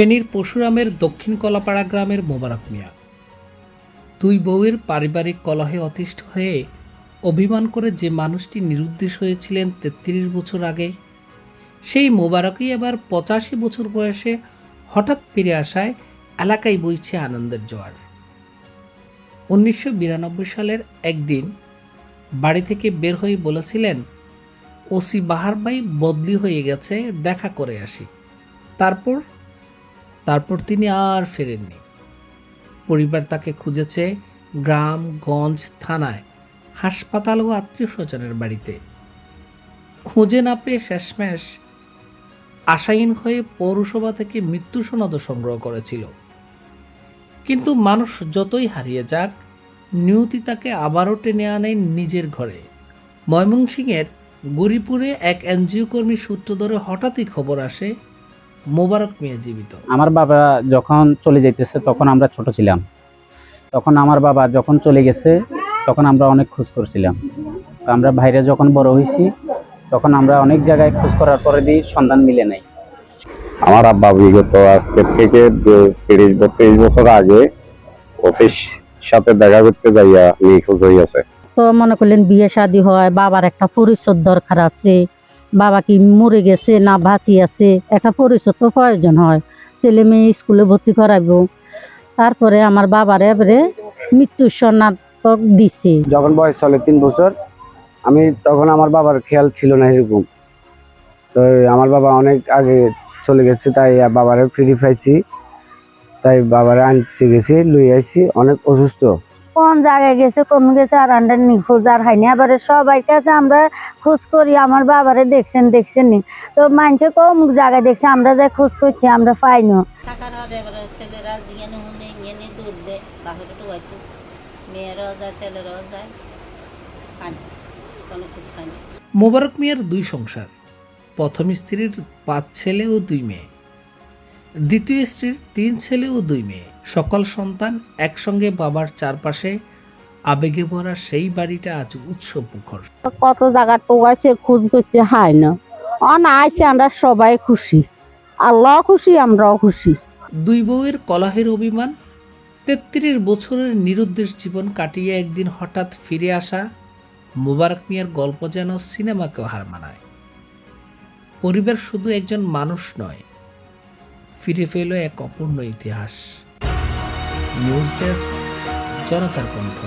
ফেনীর পশুরামের দক্ষিণ কলাপাড়া গ্রামের মোবারক মিয়া। দুই বউয়ের পারিবারিক কলহে অতিষ্ঠ হয়ে অভিমান করে যে মানুষটি নিরুদ্দেশ হয়েছিলেন তেত্রিশ বছর আগে, সেই মোবারকই এবার পঁচাশি বছর বয়সে হঠাৎ ফিরে আসায় এলাকায় বইছে আনন্দের জোয়ার। উনিশশো বিরানব্বই সালের একদিন বাড়ি থেকে বের হয়ে বলেছিলেন, ওসি বাহারবাই বদলি হয়ে গেছে, দেখা করে আসি। তারপর তারপর তিনি আর ফেরেননি। পরিবার তাকে খুঁজেছে গ্রাম, গঞ্জ, থানায়, হাসপাতাল ও আত্মীয় স্বজনের বাড়িতে। খুঁজে না পেয়ে শেষমেশ আশাহীন হয়ে পৌরসভা থেকে মৃত্যু সনদ সংগ্রহ করেছিল। কিন্তু মানুষ যতই হারিয়ে যাক, নিয়তি তাকে আবারও টেনে আনে নিজের ঘরে। ময়মনসিংহের গরিপুরে এক এনজিও কর্মী সূত্র ধরে হঠাৎই খবর আসে মোবারক মিয়া জীবিত। আমার বাবা যখন চলে যাইতেছে তখন আমরা ছোট ছিলাম। তখন আমার বাবা যখন চলে গেছে তখন আমরা অনেক খোঁজ করছিলাম। তো আমরা বাইরে যখন বড় হয়েছি তখন আমরা অনেক জায়গায় খোঁজ করার পরে দিয়ে সন্ধান মিলে নাই। আমার আব্বা বিগত আজকে থেকে তিরিশ বত্রিশ বছর আগে অফিস সাথে দেখা করতে যাইয়া নিখোঁজ হইয়াছে। তো মনে করলেন বিয়ে শাদী হয় বাবার একটা পরিচয় দরকার আছে। বাবা কি মরে গেছে না বাঁচি আছে, একটা পরিচয় তো প্রয়োজন হয়। ছেলে মেয়ে স্কুলে ভর্তি করাইব তারপরে আমার বাবার এবারে মৃত্যুর সন্ন্যাতক দিছে। যখন বয়স চলে তিন বছর, আমি তখন আমার বাবার খেয়াল ছিল না এরকম। তো আমার বাবা অনেক আগে চলে গেছে, তাই বাবারে ফিরে পাইছি। তাই বাবারে আনতে গেছি লই আইছি, অনেক অসুস্থ। কোন জায়গায় গেছে কমে গেছে আর আমরা নিখোঁজ আর হয়নি। আবার সবাই কাছে আমরা খোঁজ করি আমার বাবারে দেখছেন দেখছেন নি। তো মানছে কম জায়গায় দেখছে আমরা যা খোঁজ করছি আমরা পাইনি থাকার এবারে ছেলেরা জিয়ানো হুনে ইয়েনে দূর দে বাহিরে টুয়াইতো মেয়েরাও যায় ছেলেরাও যায়। কোনো কিছু পানি মোবারক মিয়ার দুই সংসার প্রথম স্ত্রীর পাঁচ ছেলে ও দুই মেয়ে। দ্বিতীয় স্ত্রীর তিন ছেলে ও দুই মেয়ে। সকল সন্তান একসঙ্গে বাবার চারপাশে আবেগে ভরা সেই বাড়িটা আজ উৎসব মুখর কত জায়গা টোকাইছে খোঁজ করছে হাই না। অন আইছে আমরা সবাই খুশি। আল্লাহ খুশি আমরাও খুশি। দুই বউয়ের কলহের অভিমান তেত্রিশ বছরের নিরুদ্দেশ জীবন কাটিয়ে একদিন হঠাৎ ফিরে আসা মোবারক মিয়ার গল্প যেন সিনেমাকেও হার মানায়। পরিবার শুধু একজন মানুষ নয় ফিরে পেল এক অপূর্ণ ইতিহাস। নিউজ ডেস্ক জনতার কণ্ঠ।